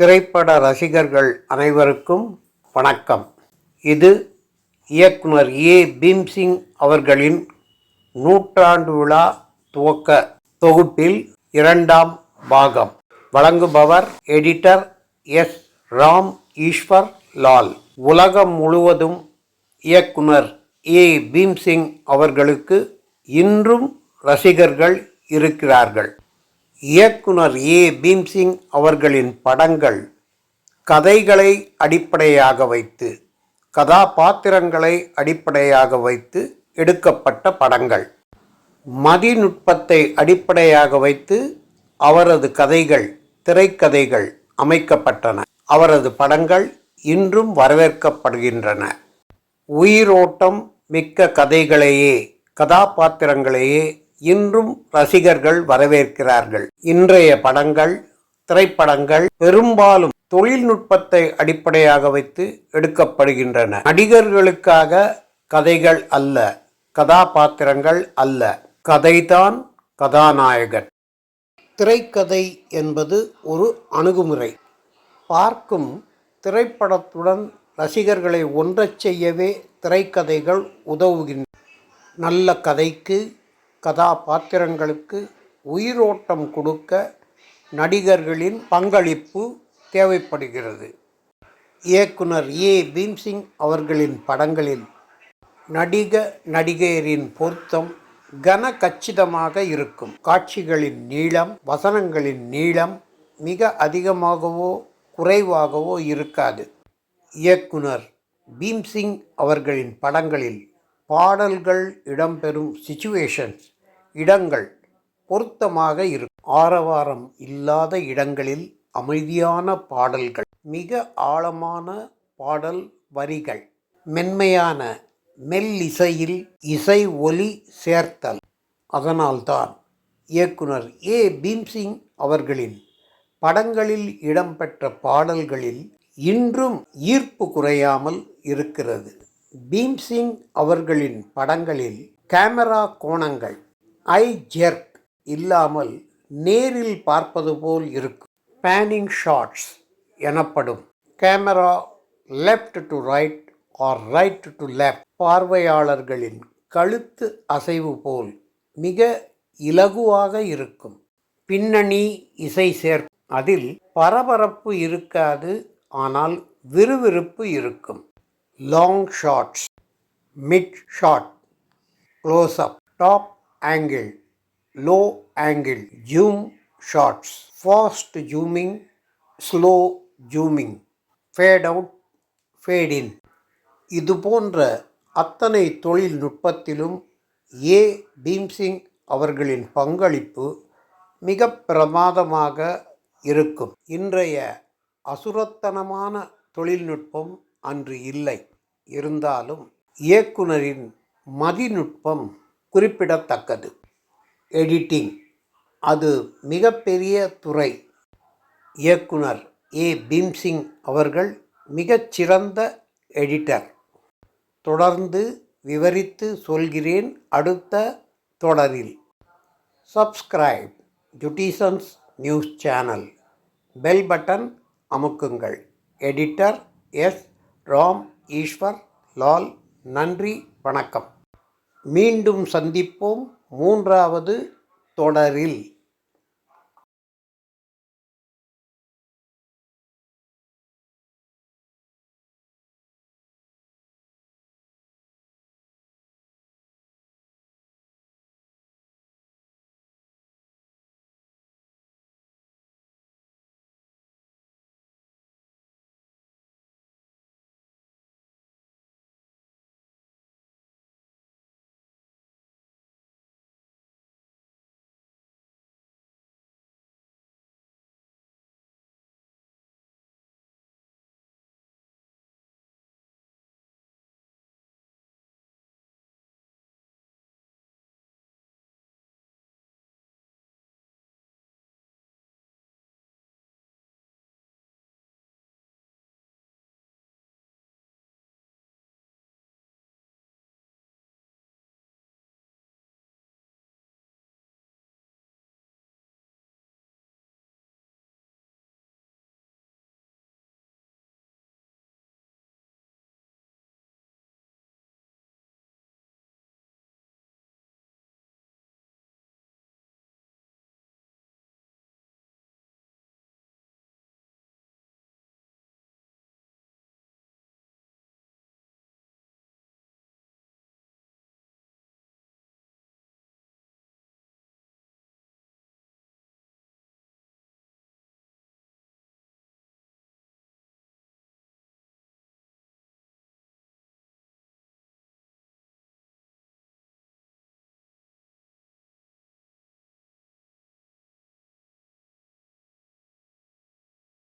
திரைப்பட ரசிகர்கள் அனைவருக்கும் வணக்கம். இது இயக்குனர் ஏ. பீம்சிங் அவர்களின் நூற்றாண்டு விழா துவக்க தொகுப்பில் இரண்டாம் பாகம். வழங்குபவர் எடிட்டர் எஸ். ராம் ஈஸ்வர் லால். உலகம் முழுவதும் இயக்குனர் ஏ. பீம்சிங் அவர்களுக்கு இன்றும் ரசிகர்கள் இருக்கிறார்கள். இயக்குனர் ஏ. பீம்சிங் அவர்களின் படங்கள் கதைகளை அடிப்படையாக வைத்து கதாபாத்திரங்களை அடிப்படையாக வைத்து எடுக்கப்பட்ட படங்கள். மதிநுட்பத்தை அடிப்படையாக வைத்து அவரது கதைகள் திரைக்கதைகள் அமைக்கப்பட்டன. அவரது படங்கள் இன்றும் வரவேற்கப்படுகின்றன. உயிரோட்டம் மிக்க கதைகளையே கதாபாத்திரங்களையே இன்றும் ரசிகர்கள் வரவேற்கிறார்கள். இன்றைய படங்கள் திரைப்படங்கள் பெரும்பாலும் தொழில்நுட்பத்தை அடிப்படையாக வைத்து எடுக்கப்படுகின்றன. நடிகர்களுக்காக கதைகள் அல்ல கதாபாத்திரங்கள் அல்ல கதைதான் கதாநாயகன். திரைக்கதை என்பது ஒரு அணுகுமுறை. பார்க்கும் திரைப்படத்துடன் ரசிகர்களை ஒன்றச் செய்யவே திரைக்கதைகள் உதவுகின்றன. நல்ல கதைக்கு கதாபாத்திரங்களுக்கு உயிரோட்டம் கொடுக்க நடிகர்களின் பங்களிப்பு தேவைப்படுகிறது. இயக்குனர் ஏ. பீம்சிங் அவர்களின் படங்களில் நடிக நடிகையரின் பொருத்தம் கன கச்சிதமாக இருக்கும். காட்சிகளின் நீளம் வசனங்களின் நீளம் மிக அதிகமாகவோ குறைவாகவோ இருக்காது. இயக்குனர் பீம்சிங் அவர்களின் படங்களில் பாடல்கள் இடம்பெறும் சிச்சுவேஷன்ஸ் இடங்கள் பொருத்தமாக இருக்கும். ஆரவாரம் இல்லாத இடங்களில் அமைதியான பாடல்கள் மிக ஆழமான பாடல் வரிகள் மென்மையான மெல்லிசையில் இசை ஒலி சேர்த்தல். அதனால்தான் இயக்குனர் ஏ. பீம்சிங் அவர்களின் படங்களில் இடம்பெற்ற பாடல்களில் இன்றும் ஈர்ப்பு குறையாமல் இருக்கிறது. பீம்சிங் அவர்களின் படங்களில் கேமரா கோணங்கள் ஐ ஜெர்க் இல்லாமல் நேரில் பார்ப்பது போல் இருக்கும். பேனிங் ஷாட்ஸ் எனப்படும். Camera left to right or right to left பார்வையாளர்களின் கழுத்து அசைவு போல் மிக இலகுவாக இருக்கும். பின்னணி இசை சேர் அதில் பரபரப்பு இருக்காது ஆனால் விறுவிறுப்பு இருக்கும். Long shots mid shot close up top angle low angle zoom shots fast zooming slow zooming fade out fade in இது போன்ற அத்தனை தொழில்நுட்பத்திலும் ஏ. பீம்சிங் அவர்களின் பங்களிப்பு மிக பிரமாதமாக இருக்கும். இன்றைய அசுரத்தனமான தொழில்நுட்பம் அன்று இல்லை. இருந்தாலும் இயக்குனரின் மதிநுட்பம் குறிப்பிடத்தக்கது. எடிட்டிங் அது மிகப்பெரிய துறை. இயக்குனர் ஏ. பீம்சிங் அவர்கள் மிகச்சிறந்த எடிட்டர். தொடர்ந்து விவரித்து சொல்கிறேன் அடுத்த தொடரில். சப்ஸ்கிரைப் ஜுட்டிசன்ஸ் news channel. Bell button அமுக்குங்கள். Editor S. Ram Eswar Lal நன்றி வணக்கம். மீண்டும் சந்திப்போம் மூன்றாவது தொடரில்.